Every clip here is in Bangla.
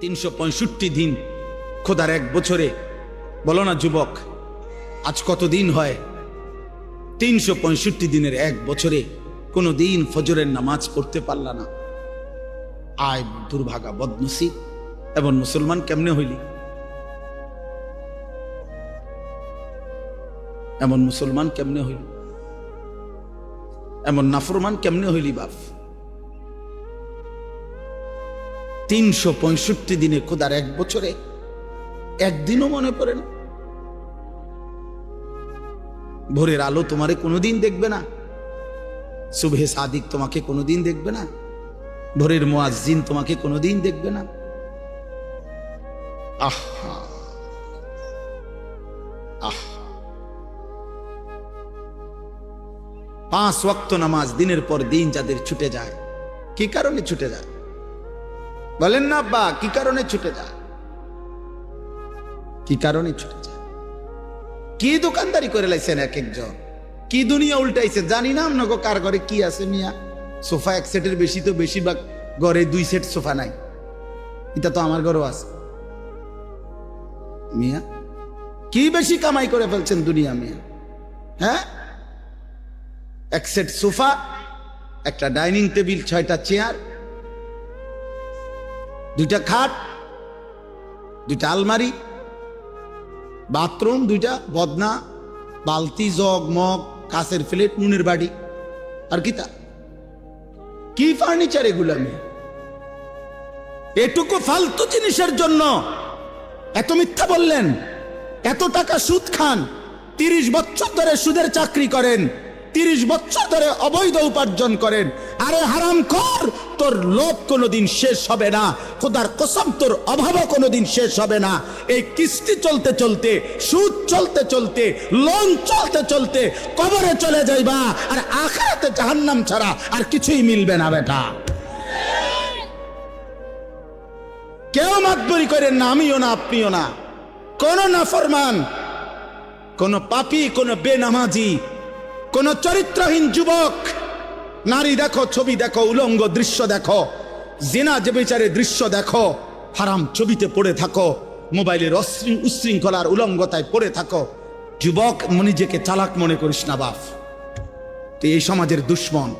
তিনশো পঁয়ষট্টি দিন। খোদার এক বছরে। বলো না, যুবক, আজ কত দিন হয়? তিনশো পঁয়ষট্টি দিনের এক বছরে কোনো দিন ফজরের নামাজ পড়তে পারলা না। আয় দুর্ভাগা বদনসিব এবং মুসলমান কেমনে হইলি? এমন মুসলমান কেমনে হইল? এমন নাফরমান কেমনে হইলি বাপ? তিনশো পঁয়ষট্টি দিনে খোদার এক বছরে একদিনও মনে পড়ে না। ভোরের আলো তোমারে কোনোদিন দেখবে না। শুভে সাদিক তোমাকে কোনোদিন দেখবে না। ভোরের মোয়াজিন তোমাকে কোনোদিন দেখবে না। আহা। আহ। পাঁচ ওয়াক্ত নামাজ দিনের পর দিন যাদের ছুটে যায়, কি কারণে ছুটে যায়? বলেন না আব্বা কি কারণে ছুটে যায়? কি কারণে ছুটে যায়? কি দোকানদারি করে লাইছেন এক একজন? কি দুনিয়া উল্টাইছে? জানি না, আপনাকে কার ঘরে কি আছে মিয়া? সোফা এক সেটের বেশি তো বেশিরভাগ ঘরে দুই সেট সোফা নাই। এটা তো আমার ঘরেও আছে। মিয়া, কি বেশি কামাই করে ফেলছেন দুনিয়া মিয়া? হ্যাঁ? এক সেট সোফা, একটা ডাইনিং টেবিল, ছয়টা চেয়ার দুইটা খাট, দুইটা আলমারি, বাথরুম, দুইটা বদনা, বালতি, জগ, মগ কাছের প্লেট, নুনের বাড়ি আর কি তা? কি ফার্নিচার এগুলো আমি? এটুকু ফালতু জিনিসের জন্য এত মিথ্যা বললেন, এত টাকা সুদ খান, তিরিশ বছর ধরে সুদের চাকরি করেন, তিরিশ বছর ধরে অবৈধ উপার্জন করেন, আরে হারাম কর তোর লোভ কোনোদিন শেষ হবে না, খোদার কসম তোর অভাবও কোনোদিন শেষ হবে না। এই কিস্তি চলতে চলতে, সুদ চলতে চলতে, লোন চলতে চলতে কবরে চলে যাইবা, আর আখাতে জাহান্নাম ছাড়া আর কিছুই মিলবে না বেটা। কেউ মাতবরি করেন না, আমিও না, আপনিও না। কোন নাফরমান, কোন পাপি, কোন বেনামাজি, কোন চরিত্রহীন যুবক নারী দেখো, ছবি দেখো, উলঙ্গ দৃশ্য দেখো, জেনা যে বিচারে দৃশ্য দেখো, হারাম ছবিতে পড়ে থাকো, মোবাইলের অশৃ- উচ্ছৃঙ্খলার উলঙ্গতায় পড়ে থাকো, যুবক নিজেকে চালাক মনে করিস না বাপ। তুই এই সমাজের দুশ্মন।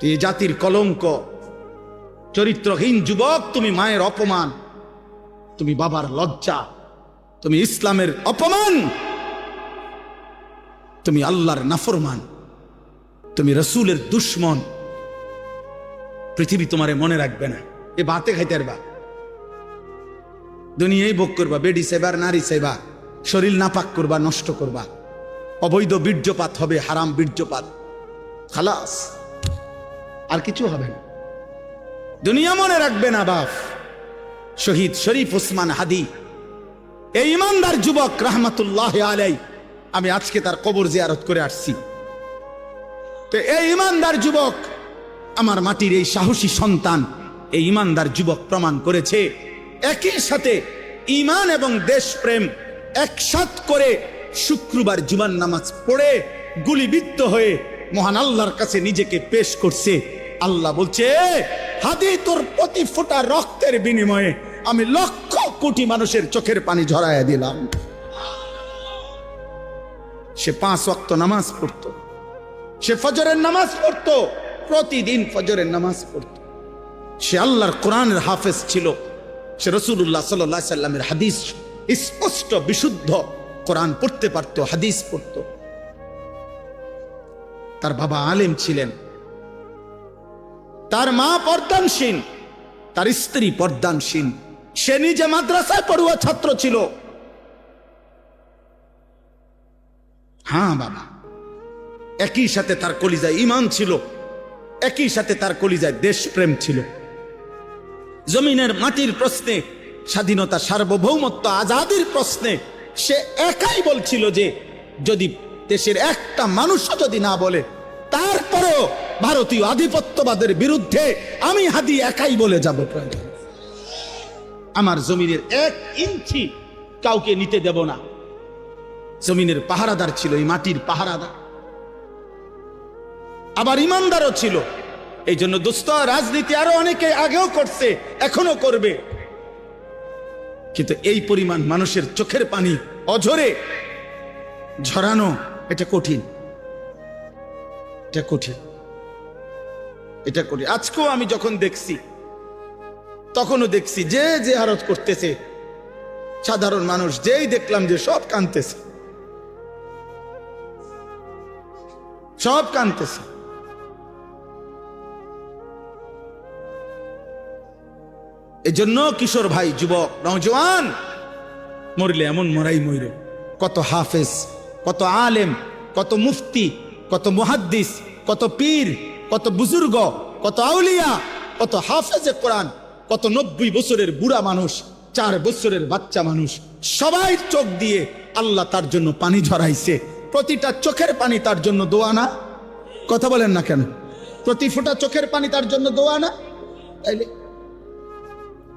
তুই জাতির কলঙ্ক। চরিত্রহীন যুবক, তুমি মায়ের অপমান। তুমি বাবার লজ্জা। তুমি ইসলামের অপমান। তুমি আল্লাহর নাফরমান। তুমি রসুলের দুশ্মন। পৃথিবী তোমারে মনে রাখবে না। এ বাতে খাইতে পারবা। দুনিয়াই ভোগ করবা, বেডি সেবার নারী সেবা। শরীর নাপাক করবা, নষ্ট করবা। অবৈধ বীর্যপাত হবে, হারাম বীর্যপাত। খালাস। আর কিছু হবে না। দুনিয়া মনে রাখবে না, বাপ। শহীদ শরীফ ওসমান হাদি। এই ইমানদার যুবক রাহমাতুল্লাহ আলাই আমি আজকে তার কবর জিয়ারত করে আসছি। তো এই ইমানদার যুবক, আমার মাটির এই সাহসী সন্তান, এই ইমানদার যুবক প্রমাণ করেছে, একই সাথে ইমান এবং দেশপ্রেম একসাথ করে শুক্রবার জুমান নামাজ পড়ে গুলিবিদ্ধ হয়ে মহান আল্লাহর কাছে নিজেকে পেশ করছে। আল্লাহ বলছে হাদি তোর প্রতি ফোটা রক্তের বিনিময়ে আমি লক্ষ কোটি মানুষের চোখের পানি ঝরাইয়া দিলাম। সে পাঁচ ওয়াক্ত নামাজ পড়তো। সে ফজরের নামাজ পড়তো, প্রতিদিন ফজরের নামাজ পড়তো। সে আল্লাহর কোরআনের হাফেজ ছিল। সে রসুল্লাহ সাল্লাহ সাল্লামের হাদিস স্পষ্ট, বিশুদ্ধ কোরআন পড়তে পারতো, হাদিস পড়তো। তার বাবা আলেম ছিলেন। তার মা পর্দানসীন তার স্ত্রী পর্দানসীন সে নিজে মাদ্রাসায় পড়ুয়া ছাত্র ছিল। হ্যাঁ বাবা একই সাথে তার কলিজায় ইমান ছিল, একই সাথে তার কলিজায় দেশপ্রেম ছিল। জমিনের মাটির প্রশ্নে, স্বাধীনতা সার্বভৌমত্ব আজাদির প্রশ্নে, সে একাই বলছিল যে, যদি দেশের একটা মানুষও যদি না বলে, তারপরেও ভারতীয় আধিপত্যবাদের বিরুদ্ধে আমি হাদি একাই বলে যাব প্রয়োজন আমার জমিনের এক ইঞ্চি কাউকে নিতে দেব না। জমিনের পাহারাদার ছিল এই মাটির পাহারাদার। আবার ইমানদারও ছিল। এই জন্য দোস্ত রাজনীতি আরও অনেকে আগেও করছে এখনও করবে। কিন্তু এই পরিমাণ মানুষের চোখের পানি অঝরে, ঝরানো, এটা কঠিন। এটা কঠিন। এটা কঠিন। আজকেও আমি যখন দেখছি, তখনও দেখছি, যে যে হারত করতেছে, সাধারণ মানুষ যেই দেখলাম যে সব কানতেছে। সব কানতেছে। এজন্য কিশোর ভাই, যুবক নওজওয়ান মরলে এমন মরাই মইর। কত হাফেজ, কত আলেম, কত মুফতি, কত মুহাদ্দিস, কত পীর, কত বুজুর্গ, কত আউলিয়া, কত হাফেজে কোরআন, কত নব্বই বছরের বুড়া মানুষ, চার বছরের বাচ্চা মানুষ, সবাই চোখ দিয়ে আল্লাহ তার জন্য পানি ঝরাইছে। প্রতিটা চোখের পানি তার জন্য দোয়া না? কথা বলেন না কেন? প্রতি ফোঁটা চোখের পানি তার জন্য দোয়া না? তাইলে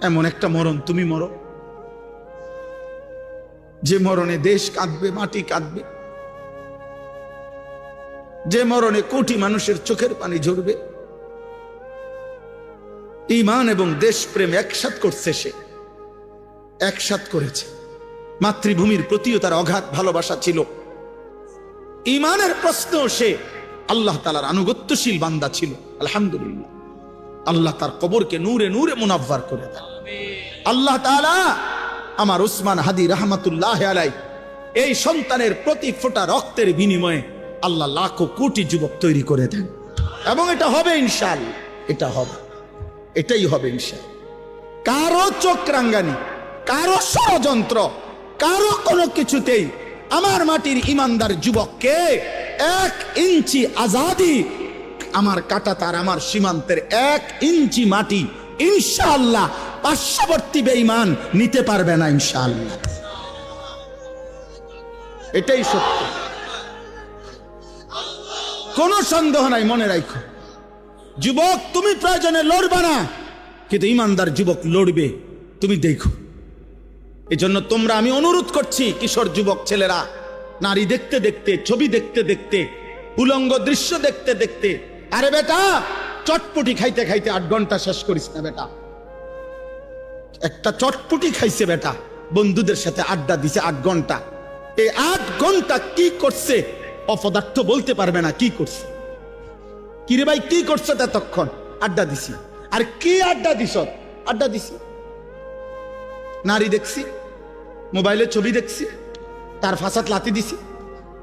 এমন একটা মরণ, তুমি মরো। যে মরণে দেশ কাঁদবে, মাটি কাঁদবে, যে মরণে কোটি মানুষের চোখের পানি ঝরবে ইমান এবং দেশপ্রেম একসাথ করছে সে, একসাথ করেছে। মাতৃভূমির প্রতিও তার অঘাত ভালোবাসা ছিল। ইমানের প্রশ্ন সে আল্লাহ তালার আনুগত্যশীল বান্দা ছিল, আলহামদুলিল্লাহ। আল্লাহ তার কবরকে নূরে নূরে মুনাব্বার করে দেন। আল্লাহ আমার উসমান হাদি রহমাতুল্লাহ আলাই এই সন্তানের প্রতি ফোঁটা রক্তের বিনিময়ে আল্লাহ লাখো কোটি যুবক তৈরি করে দেন। এবং এটা হবে ইনশাল, এটা হবে, এটাই হবে ইনশাল। কারও চোখ রাঙ্গানি, কারও ষড়যন্ত্র, কারও কোনো কিছুতেই আমার মাটির ইমানদার যুবককে এক ইঞ্চি আজাদি আমার কাটা তার আমার সীমান্তের এক ইঞ্চি মাটি ইনশাআল্লাহ পার্শ্ববর্তী বেঈমান নিতে পারবে না ইনশাআল্লাহ। এটাই সত্য। কোনো সন্দেহ নাই, মনে রাখো যুবক, তুমি প্রয়োজনে লড়বে না, কিন্তু ইমানদার যুবক লড়বে, তুমি দেখো। এজন্য তোমরা আমি অনুরোধ করছি, কিশোর যুবক ছেলেরা, নারী দেখতে দেখতে, ছবি দেখতে দেখতে, উলঙ্গ দৃশ্য দেখতে দেখতে আরে বেটা, চটপটি খাইতে খাইতে আট ঘণ্টা শেষ করিস না বেটা। একটা চটপটি খাইছে বেটা, বন্ধুদের সাথে আড্ডা দিছে আট ঘণ্টা। এই আট ঘণ্টা কি করছে? অপদার্থ বলতে পারবে না কি করছে। কিরে ভাই, কি করছ ততক্ষণ আড্ডা দিছি। আর কি আড্ডা দিস আড্ডা দিছি। নারী দেখছি, মোবাইলে ছবি দেখছি, তার ফাঁসাত লাতি দিছি,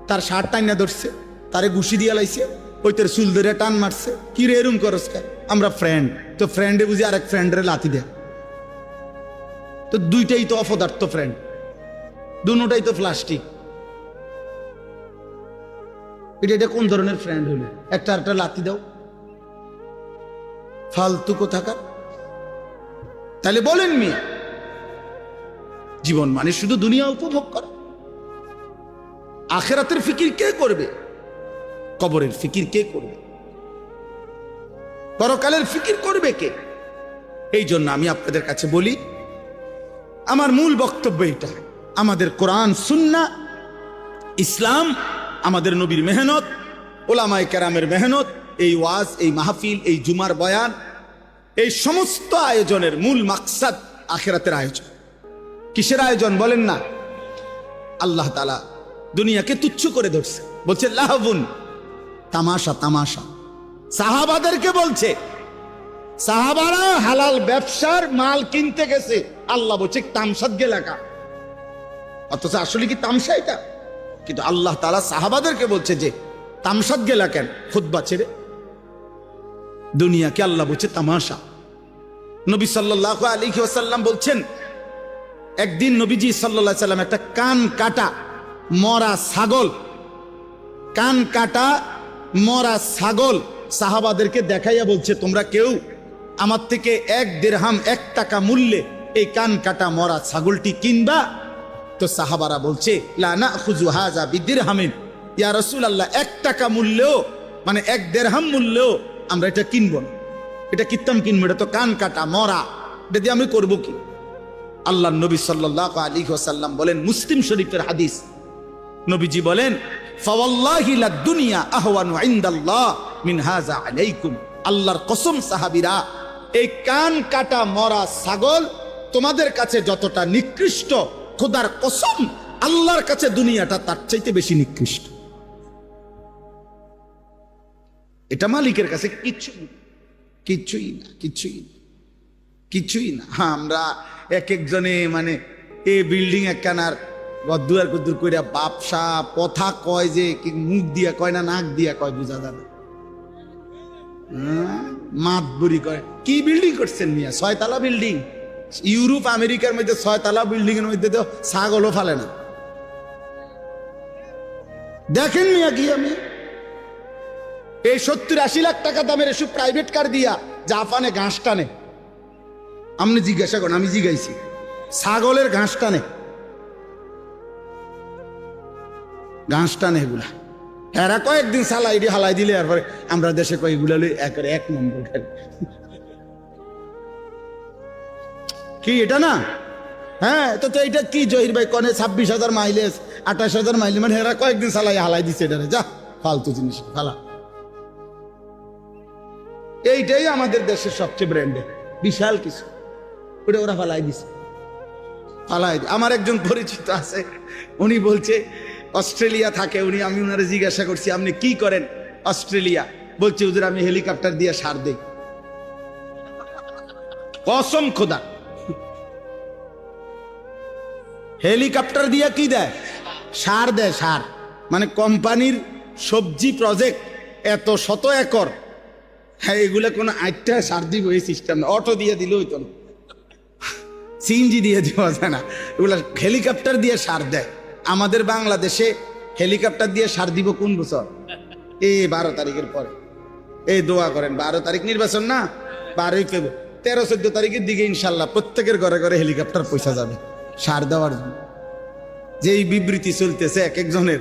তার শার্ট টাইনা ধরছে, তারে ঘুষি দিয়া লাইছে। ওই তোর চুল ধরে টান মারছে। কি রে, এরম করস আমরা ফ্রেন্ড তো ফ্রেন্ডে বুঝি আরেক ফ্রেন্ডরে লাতি দেয়। তো দুইটাই তো অপদার্থ ফ্রেন্ড দুটাই তো প্লাস্টিক এটা এটা কোন ধরনের ফ্রেন্ড হলো একটা একটা লাথি দাও। ফালতু কোথাকার। তাহলে বলেন মিয়া জীবন মানে শুধু দুনিয়া উপভোগ করা। আখেরাতের ফিকির কে করবে? কবরের ফিকির কে করবে? পরকালের ফিকির করবে কে? এই জন্য আমি আপনাদের কাছে বলি, আমার মূল বক্তব্য এটা, আমাদের কোরআন, সুন্না, ইসলাম, আমাদের নবীর মেহনত, ওলামায় কেরামের মেহনত, এই ওয়াজ, এই মাহফিল, এই জুমার বয়ান, এই সমস্ত আয়োজনের মূল মাকসাদ আখেরাতের আয়োজন। কিসের আয়োজন বলেন না? আল্লাহ তালা দুনিয়াকে তুচ্ছ করে ধরছে। বলছে, লাহবুন তামাশা তামাশা। সাহাবাদেরকে বলছে, সাহাবারা হালাল ব্যবসার মাল কিনতে গেছে। আল্লাহ বলছে তামসাদ গেলাকা অথচ আসলে কি তামসা এটা? কিন্তু আল্লাহ তালা সাহাবাদেরকে বলছে যে তামসাদ গেলা কেন? খুদ্া ছেড়ে। দুনিয়াকে আল্লাহ বলছে তামাশা। নবী সাল্লাহ আলী ওয়াসাল্লাম বলছেন, একদিন নবীজি সাল্লাহ সাল্লাম একটা কান কাটা মরা ছাগল, কান কাটা মরা ছাগল সাহাবাদেরকে দেখাইয়া বলছে, তোমরা কেউ? আমার থেকে এক দেড়হাম, এক টাকা মূল্যে এই কান কাটা মরা ছাগলটি কিনবা? তো সাহাবারা বলছে লানা খুজু হাজা বিদির হামিন ইয়া রসুল আল্লাহ এক টাকা মূল্যেও মানে এক দেড়হাম মূল্যেও আমরা এটা কিনবো না। এটা কিত্তাম কিনবো, এটা তো কান কাটা মরা। এটা দিয়ে আমি করব কি? আল্লাহ নবী সাল্লাহ আলী সাল্লাম বলেন, মুসলিম শরীফের হাদিস নবীজি বলেন দুনিয়া আহওয়ানু ইনদাল্লাহ মিন হাযা আলাইকুম। আল্লাহর কসম সাহাবিরা, এই কান কাটা মরা ছাগল তোমাদের কাছে যতটা নিকৃষ্ট, খোদার কসম আল্লাহর কাছে দুনিয়াটা তার চাইতে বেশি নিকৃষ্ট। এটা মালিকের কাছে কিচ্ছু কিচ্ছুই না, কিছুই না কিছুই না। হ্যাঁ আমরা এক একজনে মানে এ বিল্ডিং একখানার গদ্দুয়ার গদ্দুর কইরা বাপসা কথা কয় যে, কি মুখ দিয়া কয় না নাক দিয়া কয়, বুঝা যাবে? মাত বুড়ি করে কি বিল্ডিং করছেন মিয়া? ছয়তলা বিল্ডিং ইউরোপ, আমেরিকার মধ্যে ছয়তলা বিল্ডিং এর মধ্যে তো ছাগলও ফালে না। দেখেন মিয়া কি আমি? এই সত্তর আশি লাখ টাকা দামের এসব প্রাইভেট কার দিয়া জাপানে ঘাস টানে। আপনি জিজ্ঞাসা করেন, আমি জিজ্ঞাইছি ছাগলের ঘাস টানে। ঘাস টানে এগুলা। এরা কয়েকদিন সালাই হালাই দিলে এরপরে আমরা দেশে কয়েকগুলা লই একের এক নম্বর। কি, এটা না? হ্যাঁ তো তো এটা কি জহির ভাই কনে? ছাব্বিশ হাজার মাইলেজ আঠাশ হাজার মাইলেজ মানে এরা কয়েকদিন সালাই হালাই দিচ্ছে এটা যা, ফালতু জিনিস, ফালা। এইটাই আমাদের দেশের সবচেয়ে ব্র্যান্ডেড বিশাল কিছু। ওটা ওরা ফালাই দিছে। ফালাই আমার একজন পরিচিত আছে, উনি বলছে অস্ট্রেলিয়া থাকে, উনি, আমি ওনারে জিজ্ঞাসা করছি, আপনি কি করেন অস্ট্রেলিয়া? বলছে ওদের আমি হেলিকপ্টার দিয়ে সার দেই। কসম খোদা। হেলিকপ্টার দিয়ে কি দেয়? সার দেয়, সার। মানে কোম্পানির সবজি প্রজেক্ট এত শত একর। হ্যাঁ এগুলো কোনো আটটা সার দিব এই সিস্টেম না অটো দিয়ে দিলে হইতো না। সিএনজি দিয়ে দেওয়া যায় না। এগুলো হেলিকপ্টার দিয়ে সার দেয়। আমাদের বাংলাদেশে হেলিকপ্টার দিয়ে সার দিব কোন বছর? এই বারো তারিখের পরে। এই দোয়া করেন, বারো তারিখ নির্বাচন না? বারোই ফেব্রুয়ারি তেরো চোদ্দ তারিখের দিকে ইনশাল্লাহ প্রত্যেকের ঘরে ঘরে হেলিকপ্টার পয়সা যাবে সার দেওয়ার জন্য। যেই বিবৃতি চলতেছে এক একজনের।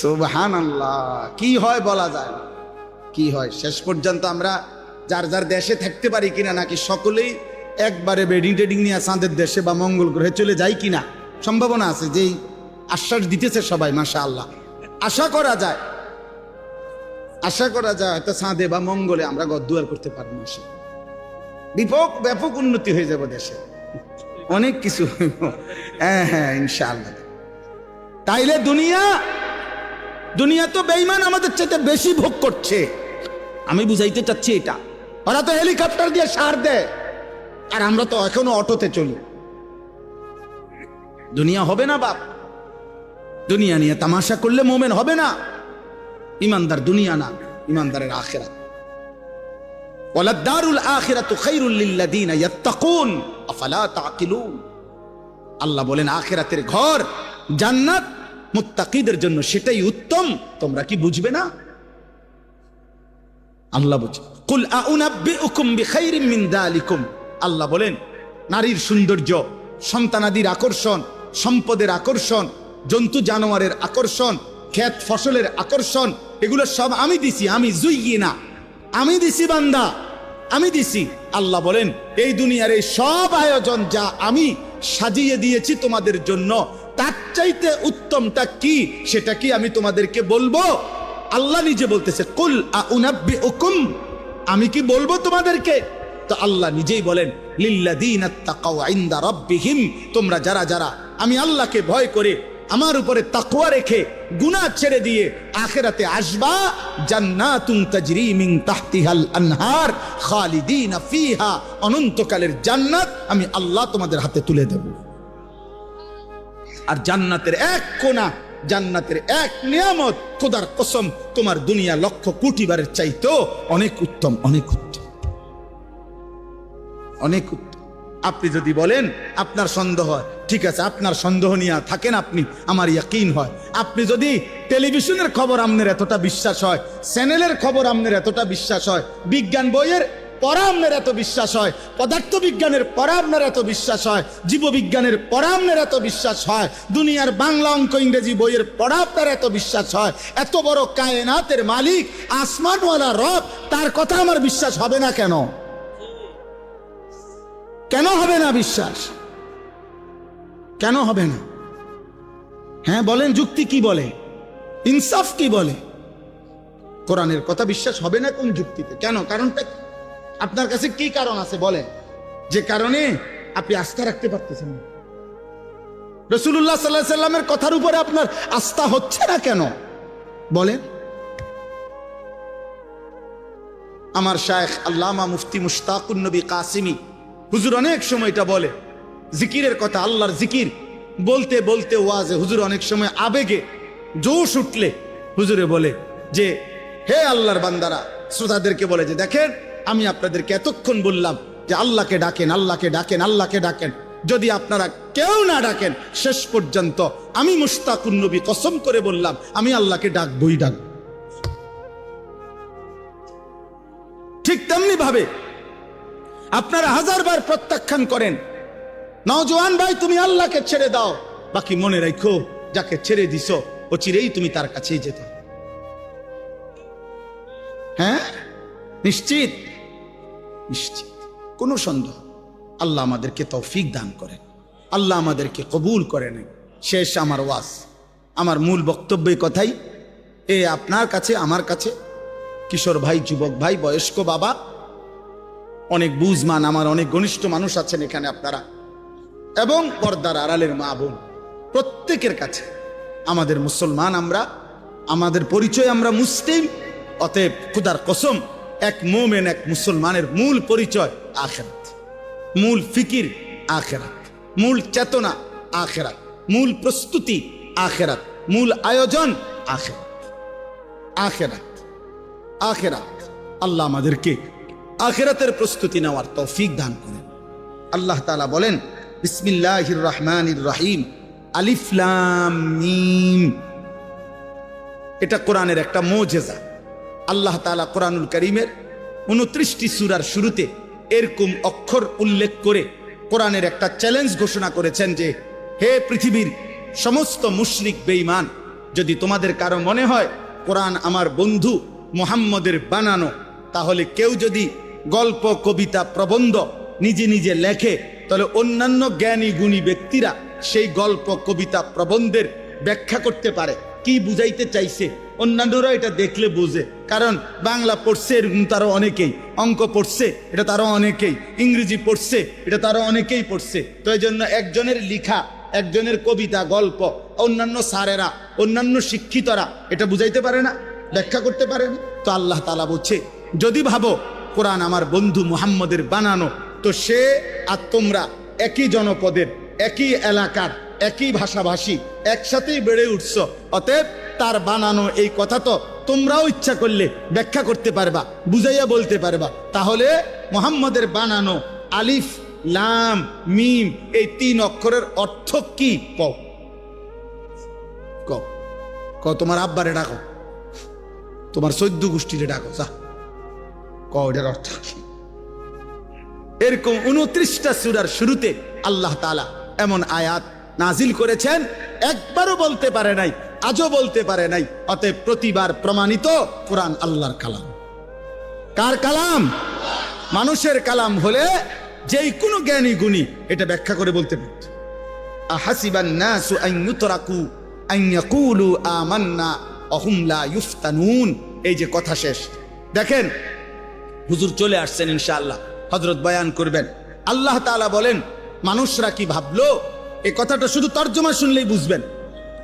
সোবাহান আল্লাহ কি হয় বলা যায় কি হয়? শেষ পর্যন্ত আমরা যার যার দেশে থাকতে পারি কিনা নাকি সকলেই একবারে বেডিং টেডিং নিয়ে চাঁদের দেশে বা মঙ্গল গ্রহে চলে যায় কিনা। সম্ভাবনা আছে যেই আশ্বাস দিতেছে সবাই মাসা আল্লাহ আশা করা যায়। আশা করা যায় হয়তো চাঁদে বা মঙ্গলে আমরা গদ্দুয়ার করতে পারব না সে ব্যাপক উন্নতি হয়ে যাবে দেশে। অনেক কিছু। হ্যাঁ হ্যাঁ ইনশাআল্লাহ। তাইলে দুনিয়া দুনিয়া তো বেইমান আমাদের চাইতে বেশি ভোগ করছে। আমি বুঝাইতে চাচ্ছি এটা। ওরা তো হেলিকপ্টার দিয়ে সার দেয়। আর আমরা তো এখনও অটোতে চলি। দুনিয়া হবে না বাপ। দুনিয়া নিয়ে তামাশা করলে মোমেন হবে না। ইমানদার দুনিয়া না, ইমানদারের আখেরা আফালা আল্লাহ বলেন, আখেরাতের ঘর জান্নাত, মুত্তাকিদের জন্য সেটাই উত্তম। তোমরা কি বুঝবে না? আল্লাহ বুঝ কুল আউনাব্বিউকুম বিখাইরিম মিন আল্লাহ বলেন, নারীর সৌন্দর্য, সন্তানাদির আকর্ষণ সম্পদের আকর্ষণ, জন্তু জানোয়ারের আকর্ষণ, ক্ষেত ফসলের আকর্ষণ, এগুলো সব আমি দিছি, আমি জুইয়ে না। আমি দিছি বান্দা, আমি দিছি। আল্লাহ বলেন, এই দুনিয়ার এই সব আয়োজন যা আমি সাজিয়ে দিয়েছি তোমাদের জন্য, তার চাইতে উত্তমটা কি, সেটা কি আমি তোমাদেরকে বলব? আল্লাহ নিজে বলতেছে, কুল হুকুম আমি কি বলব তোমাদেরকে? তো আল্লাহ নিজেই বলেন ইনদা রাব্বিহিম তোমরা যারা যারা আমি আল্লাহকে ভয় করে আমার উপরে তাকওয়া রেখে গুনাহ ছেড়ে দিয়ে আখেরাতে আসবা। জান্নাতুন তাহতিহাল আনহার খালিদিনা ফিহা। অনন্তকালের জান্নাত আমি আল্লাহ তোমাদের হাতে তুলে দেব। আর জান্নাতের এক কোনা, জান্নাতের এক নিয়ামত, খোদার কসম, তোমার দুনিয়া লক্ষ কোটি বারের চাইতেও অনেক উত্তম অনেক উত্তম। অনেক উত্তম। আপনি যদি বলেন, আপনার সন্দেহ হয় ঠিক আছে, আপনার সন্দেহ নিয়ে থাকেন আপনি, আমার ইয়াকিন হয়। আপনি যদি টেলিভিশনের খবর আপনার এতটা বিশ্বাস হয়, চ্যানেলের খবর আপনার এতটা বিশ্বাস হয়, বিজ্ঞান বইয়ের পড়া আপনার এত বিশ্বাস হয় পদার্থ বিজ্ঞানের পড়া আপনার এত বিশ্বাস হয়, জীববিজ্ঞানের পড়া আপনার এত বিশ্বাস হয়, দুনিয়ার বাংলা অঙ্ক ইংরেজি বইয়ের পড়া আপনার এত বিশ্বাস হয়, এত বড় কায়নাতের মালিক, আসমানওয়ালা রব, তার কথা আমার বিশ্বাস হবে না কেন? কেন হবে না বিশ্বাস? কেন হবে না? হ্যাঁ বলেন, যুক্তি কি বলে? ইনসাফ কি বলে? কোরআনের কথা বিশ্বাস হবে না কোন যুক্তিতে? কেন? কারণটা আপনার কাছে কি কারণ আছে, বলেন? যে কারণে আপনি আস্থা রাখতে পারতেছেন না। রসুল্লাহ সাল্লাহ সাল্লামের কথার উপরে আপনার আস্থা হচ্ছে না কেন? বলেন। আমার শায়েখ আল্লামা মুফতি মুশতাকুন নবী কাসিমি হুজুর অনেক সময় এটা বলে। জিকিরের কথা, আল্লাহর জিকির। বলতে বলতে ওয়াজে হুজুর অনেক সময় আবেগে জোশ উঠলে হুজুরে বলে যে, হে আল্লাহর বান্দারা, শ্রোতাদেরকে বলে যে, দেখেন, আমি আপনাদেরকে এতক্ষণ বললাম যে আল্লাহকে ডাকেন আল্লাহকে ডাকেন আল্লাহকে ডাকেন। যদি আপনারা কেউ না ডাকেন, শেষ পর্যন্ত আমি মুশতাকুন নবী কসম করে বললাম, আমি আল্লাহকে ডাকবই ডাক ঠিক তেমনি ভাবে আপনারা হাজারবার প্রত্যাখ্যান করেন নওজোয়ান ভাই, তুমি আল্লাহকে ছেড়ে দাও। বাকি মনে রাখো যাকে ছেড়ে দিছ, ও চিরেই তুমি তার কাছেই যেতে। হ্যাঁ? নিশ্চিত? নিশ্চিত। কোনো সন্দেহ। আল্লাহ আমাদেরকে তৌফিক দান করেন। আল্লাহ আমাদেরকে কবুল করে নেন শেষ আমার ওয়াস আমার মূল বক্তব্য কথাই, এ আপনার কাছে, আমার কাছে। কিশোর ভাই, যুবক ভাই, বয়স্ক বাবা। অনেক বুঝমান, আমার অনেক ঘনিষ্ঠ মানুষ আছেন এখানে আপনারা। এবং পর্দার আড়ালের মা বোন, প্রত্যেকের কাছে। আমাদের মুসলমান আমরা, আমাদের পরিচয় আমরা মুসলিম, অতএব খুদার কসম, এক মোমেন, এক মুসলমানের মূল পরিচয় আখেরাত। মূল ফিকির আখেরাত। মূল চেতনা আখেরাত। মূল প্রস্তুতি আখেরাত। মূল আয়োজন আখেরাত। আখেরাত। আখেরাত। আল্লাহ আমাদেরকে আখেরাতের প্রস্তুতি নেওয়ার তৌফিক দান করেন। আল্লাহ তালা বলেন বিসমিল্লাহির রহমানির রহিম আলিফলাম এটা কোরআনের একটা মোজেজা। আল্লাহ তাআলা কোরআনুল করিমের উনত্রিশটি সুরার শুরুতে এরকম অক্ষর উল্লেখ করে কোরআনের একটা চ্যালেঞ্জ ঘোষণা করেছেন যে, হে পৃথিবীর সমস্ত মুশরিক বেঈমান, যদি তোমাদের কারও মনে হয় কোরআন আমার বন্ধু মোহাম্মদের বানানো, তাহলে কেউ যদি গল্প, কবিতা, প্রবন্ধ নিজে নিজে লেখে তাহলে অন্যান্য জ্ঞানী গুণী ব্যক্তিরা সেই গল্প, কবিতা, প্রবন্ধের ব্যাখ্যা করতে পারে। কি বুঝাইতে চাইছে? অন্যান্যরা এটা দেখলে বুঝে। কারণ বাংলা পড়ছে এরকম তারও অনেকেই, অঙ্ক পড়ছে এটা তারও অনেকেই, ইংরেজি পড়ছে এটা তারও অনেকেই পড়ছে। তো এই জন্য একজনের লিখা, একজনের কবিতা, গল্প, অন্যান্য স্যারেরা, অন্যান্য শিক্ষিতরা এটা বুঝাইতে পারে না, ব্যাখ্যা করতে পারে না। তো আল্লাহ তালা বলছে, যদি ভাবো, কোরআন আমার বন্ধু মুহাম্মদের বানানো তো সে আর তোমরা একই জনপদের, একই এলাকার, একই ভাষাভাষী, একসাথেই বেড়ে উঠছ। অতএব তার বানানো এই কথা তো তোমরাও ইচ্ছা করলে ব্যাখ্যা করতে পারবা, বুঝাইয়া বলতে পারবা। তাহলে মোহাম্মদের বানানো আলিফ, লাম, মিম এই তিন অক্ষরের অর্থ কি? কও। ক তোমার আব্বারে ডাকো। তোমার চৈদ্য গোষ্ঠীরে ডাকো, যা। ক অর্থ কি? এরকম উনত্রিশটা সুরার শুরুতে আল্লাহ তালা এমন আয়াত নাজিল করেছেন, একবারও বলতে পারে নাই, আজও বলতে পারে নাই, অতএব প্রতিবার প্রমাণিত কোরআন আল্লাহর কালাম। কার কালাম? মানুষের কালাম হলে যেই কোনো জ্ঞানী গুণী এটা ব্যাখ্যা করে বলতে পারত আহাসিবান এই যে কথা শেষ। দেখেন, হুজুর চলে আসছেন ইনশাআল্লাহ। হজরত বয়ান করবেন। আল্লাহ তাআলা বলেন, মানুষরা কি ভাবলো? এ কথাটা শুধু তর্জমা শুনলেই বুঝবেন।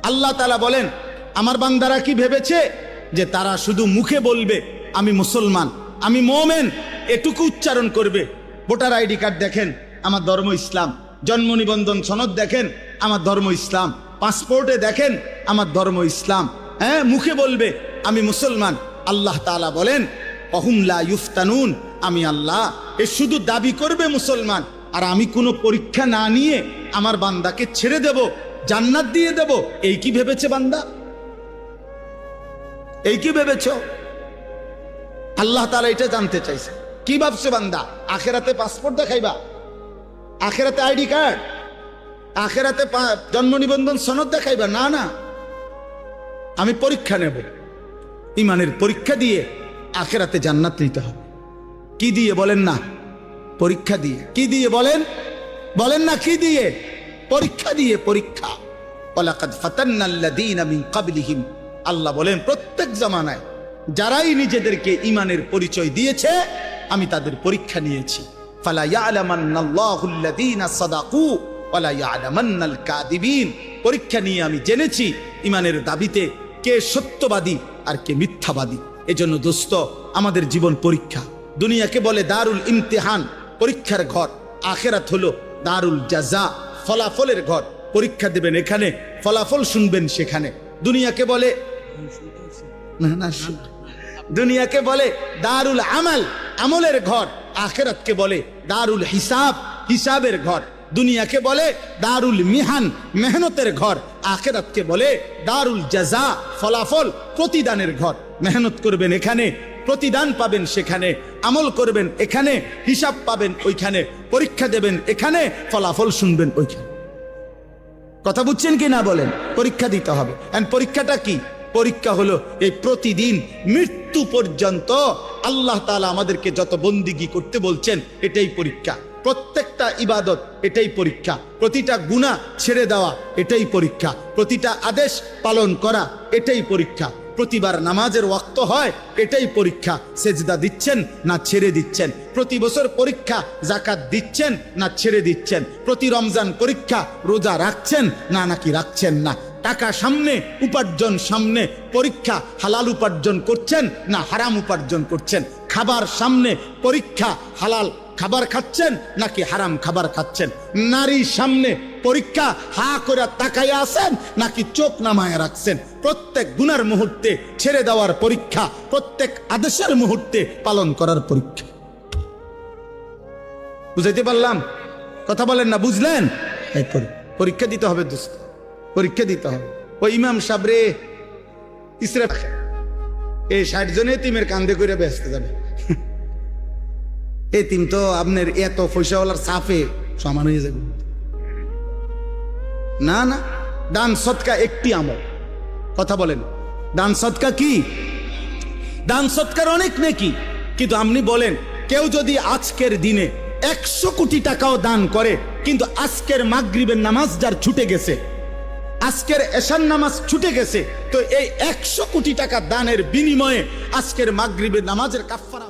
আল্লাহ তাআলা বলেন, আমার বান্দারা কি ভেবেছে? যে তারা শুধু মুখে বলবে, আমি মুসলমান, আমি মোমেন, এটুকু উচ্চারণ করবে। ভোটার আইডি কার্ড দেখেন, আমার ধর্ম ইসলাম। জন্ম নিবন্ধন সনদ দেখেন, আমার ধর্ম ইসলাম। পাসপোর্টে দেখেন, আমার ধর্ম ইসলাম। হ্যাঁ মুখে বলবে, আমি মুসলমান। আল্লাহ তাআলা বলেন অহুমলা ইউফতানুন আমি আল্লাহ, এ শুধু দাবি করবে মুসলমান। আর আমি কোনো পরীক্ষা না নিয়ে আমার বান্দাকে ছেড়ে দেব, জান্নাত দিয়ে দেব, এই কি ভেবেছে বান্দা? এই কি ভেবেছ? আল্লাহ তারা এটা জানতে চাইছে। কি ভাবছে বান্দা? আখেরাতে পাসপোর্ট দেখাইবা? আখেরাতে আইডি কার্ড? আখেরাতে জন্ম নিবন্ধন সনদ দেখাইবা? না না। আমি পরীক্ষা নেব। ইমানের পরীক্ষা দিয়ে আখেরাতে জান্নাত নিতে হবে। কি দিয়ে বলেন না? পরীক্ষা দিয়ে। কি দিয়ে বলেন? বলেন না কি দিয়ে? পরীক্ষা দিয়ে পরীক্ষা। আল্লাহ বলেন, প্রত্যেক জামানায় যারাই নিজেদেরকে ইমানের পরিচয় দিয়েছে, আমি তাদের পরীক্ষা নিয়েছি। পরীক্ষা নিয়ে আমি জেনেছি ইমানের দাবিতে কে সত্যবাদী আর কে মিথ্যাবাদী। এজন্য দোস্ত, আমাদের জীবন পরীক্ষা। দুনিয়াকে বলে দারুল ইমতেহান, পরীক্ষার ঘর। আখেরাত হলো দারুল জাজা, ফলাফলের ঘর। পরীক্ষা দেবেন এখানে, ফলাফল শুনবেন সেখানে। দুনিয়াকে বলে দুনিয়াকে বলে দারুল আমাল, আমলের ঘর। আখেরাতকে বলে দারুল হিসাব, হিসাবের ঘর। দুনিয়াকে বলে দারুল মিহান, মেহনতের ঘর। আখেরাতকে বলে দারুল জাজা, ফলাফল প্রতিদানের ঘর। মেহনত করবেন এখানে প্রতিদান পাবেন সেখানে, আমল করবেন এখানে, হিসাব পাবেন ওইখানে, পরীক্ষা দেবেন এখানে, ফলাফল শুনবেন ওইখানে। কথা বুঝছেন কি না বলেন? পরীক্ষা দিতে হবে। এন্ড পরীক্ষাটা কি? পরীক্ষা হলো এই প্রতিদিন মৃত্যু পর্যন্ত আল্লাহ তাআলা আমাদেরকে যত বন্দিগি করতে বলছেন, এটাই পরীক্ষা। প্রত্যেকটা ইবাদত এটাই পরীক্ষা। প্রতিটা গুণা ছেড়ে দেওয়া এটাই পরীক্ষা। প্রতিটা আদেশ পালন করা এটাই পরীক্ষা। প্রতিবার নামাজের ওয়াক্ত হয়, এটাই পরীক্ষা। সেজদা দিচ্ছেন না ছেড়ে দিচ্ছেন? প্রতি বছর পরীক্ষা জাকাত দিচ্ছেন না ছেড়ে দিচ্ছেন? প্রতি রমজান পরীক্ষা, রোজা রাখছেন না নাকি রাখছেন না? টাকা সামনে, উপার্জন সামনে, পরীক্ষা হালাল উপার্জন করছেন না হারাম উপার্জন করছেন? খাবার সামনে, পরীক্ষা হালাল খাবার খাচ্ছেন নাকি হারাম খাবার খাচ্ছেন? নারী সামনে, পরীক্ষা হা করে তাকায় আছেন নাকি চোখ নামায় রাখছেন? প্রত্যেক গুনার মুহূর্তে ছেড়ে দেওয়ার পরীক্ষা প্রত্যেক আদেশের মুহূর্তে পালন করার পরীক্ষা। বুঝাইতে পারলাম? কথা বলেন না বুঝলেন? পরীক্ষা দিতে হবে দোস্ত পরীক্ষা দিতে হবে। ওই ইমাম সাবরে ইসরে এই ষাট জনে তিমের কান্দে করে ব্যস্ত যাবে। এই তিম তো আপনার এত পয়সাওয়ালার সাফে সমান হয়ে যাবে। না না দান সৎকা একটি আমল। কথা বলেন। দান সৎকা কি? দান সৎকার অনেক নেকি, কিন্তু আপনি বলেন, কেউ যদি আজকের দিনে একশো কোটি টাকাও দান করে, কিন্তু আজকের মাগরিবের নামাজ যার ছুটে গেছে, আজকের এশান নামাজ ছুটে গেছে, তো এই একশো কোটি টাকা দানের বিনিময়ে আজকের মাগরিবের নামাজের কাফারা